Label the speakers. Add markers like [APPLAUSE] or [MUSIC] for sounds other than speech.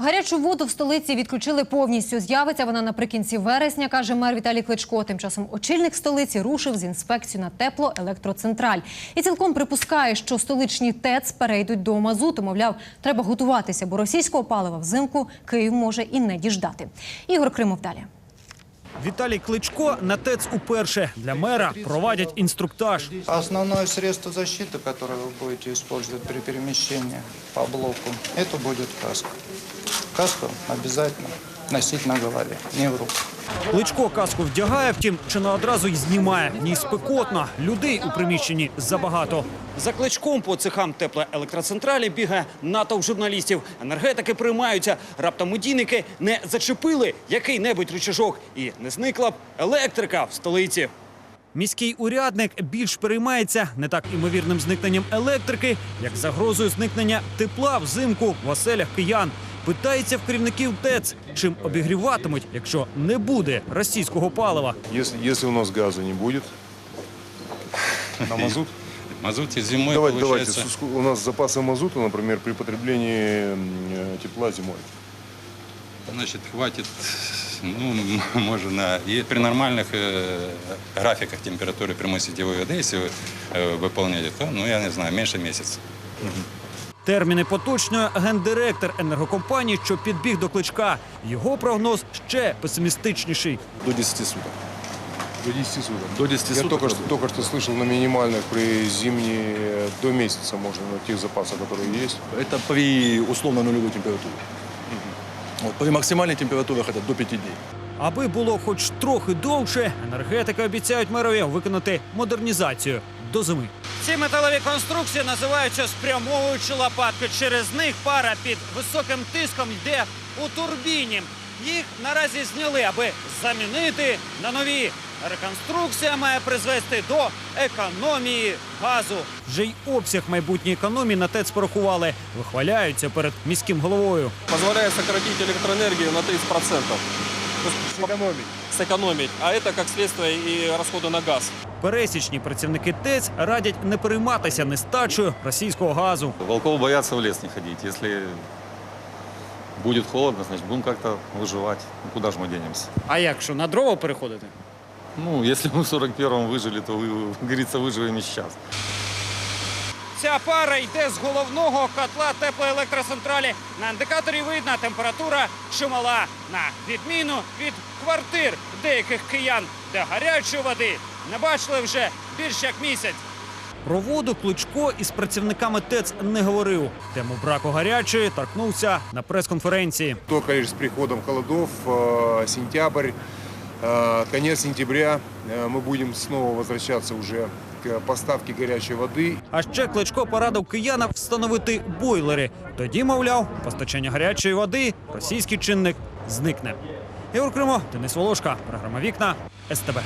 Speaker 1: Гарячу воду в столиці відключили повністю. З'явиться вона наприкінці вересня, каже мер Віталій Кличко. Тим часом очільник столиці рушив з інспекцією на теплоелектроцентраль. І цілком припускає, що столичні ТЕЦ перейдуть до мазуту. Мовляв, треба готуватися, бо російського палива взимку Київ може і не діждати. Ігор Кримов далі.
Speaker 2: Віталій Кличко на ТЕЦ уперше. Для мера проводять інструктаж.
Speaker 3: Основное средство защиты, которое вы будете использовать при перемещении по блоку, это будет каска. Каску обязательно носить на голове, не в руку.
Speaker 2: Кличко каску вдягає, втім, чи не одразу й знімає. В ній спекотно. Людей у приміщенні забагато. За кличком по цехам теплоелектроцентралі бігає натовп журналістів. Енергетики приймаються. Раптом медійники не зачепили який-небудь рычажок. І не зникла б електрика в столиці. Міський урядник більш переймається не так імовірним зникненням електрики, як загрозою зникнення тепла взимку в оселях киян Питається в керівників ТЕЦ, чим обігріватимуть, якщо не буде російського палива.
Speaker 4: Если, если у нас газа не будет, на мазут. [LAUGHS]
Speaker 5: Мазуте зимой
Speaker 4: Давайте, давайте,
Speaker 5: получается...
Speaker 4: су- у нас запасы мазута, например, при потреблении м, э, тепла зимой.
Speaker 5: Значит, хватит, ну, [LAUGHS] можно, и при нормальных э, графиках температуры прямой сетевой воды, если вы э, выполняете, то, ну, я не знаю, меньше месяца.
Speaker 2: Терміни поточнює гендиректор енергокомпанії, що підбіг до кличка. Його прогноз ще песимістичніший.
Speaker 6: До 10 суток.
Speaker 4: До 10 суток.
Speaker 6: До 10
Speaker 4: Я
Speaker 6: суток.
Speaker 4: только что,
Speaker 6: работает.
Speaker 4: только что слышал на минимальных при зимней э, до месяца можно на тех запасах, которые есть.
Speaker 6: Это при условно нулевой температуре. Вот, при максимальной температурах это до 5 дней.
Speaker 2: Аби було хоч трохи довше, енергетики обіцяють мерові виконати модернізацію до зими. Ці металеві конструкції називаються спрямовуючі лопатки. Через них пара під високим тиском йде у турбіні. Їх наразі зняли, аби замінити на нові. Реконструкція має призвести до економії газу. Вже й обсяг майбутньої економії на ТЕЦ порахували. Вихваляються перед міським головою.
Speaker 7: позволяет сократить электроэнергию на 30%. Сэкономить. Сэкономить. А это, как следствие, и расходы на газ.
Speaker 2: Пересічні працівники ТЕЦ радять не перейматися нестачею російського газу.
Speaker 8: Волков боятся в лес не ходить. Если будет холодно, значит, будем как-то выживать. Ну, куда же мы денемся?
Speaker 2: А як що на дрова переходити?
Speaker 8: Ну, если мы в 41-м выжили, то, вы, [LAUGHS] как говорится, выживем и сейчас.
Speaker 2: Ця пара йде з головного котла теплоелектроцентралі. На індикаторі видна температура чимала. На відміну від квартир деяких киян, де гарячої води не бачили вже більш як місяць. Про воду Кличко із працівниками ТЕЦ не говорив. Тему браку гарячої торкнувся на прес-конференції.
Speaker 4: Только лишь с приходом холодов, э, сентябрь, э, конец сентября э, мы будем снова возвращаться уже к гарячої води.
Speaker 2: А ще Кличко порадив киянам встановити бойлери. Тоді, мовляв, постачання гарячої води російський чинник зникне. Ігор Кримо, Денис Волошка, програма Вікна СТБ.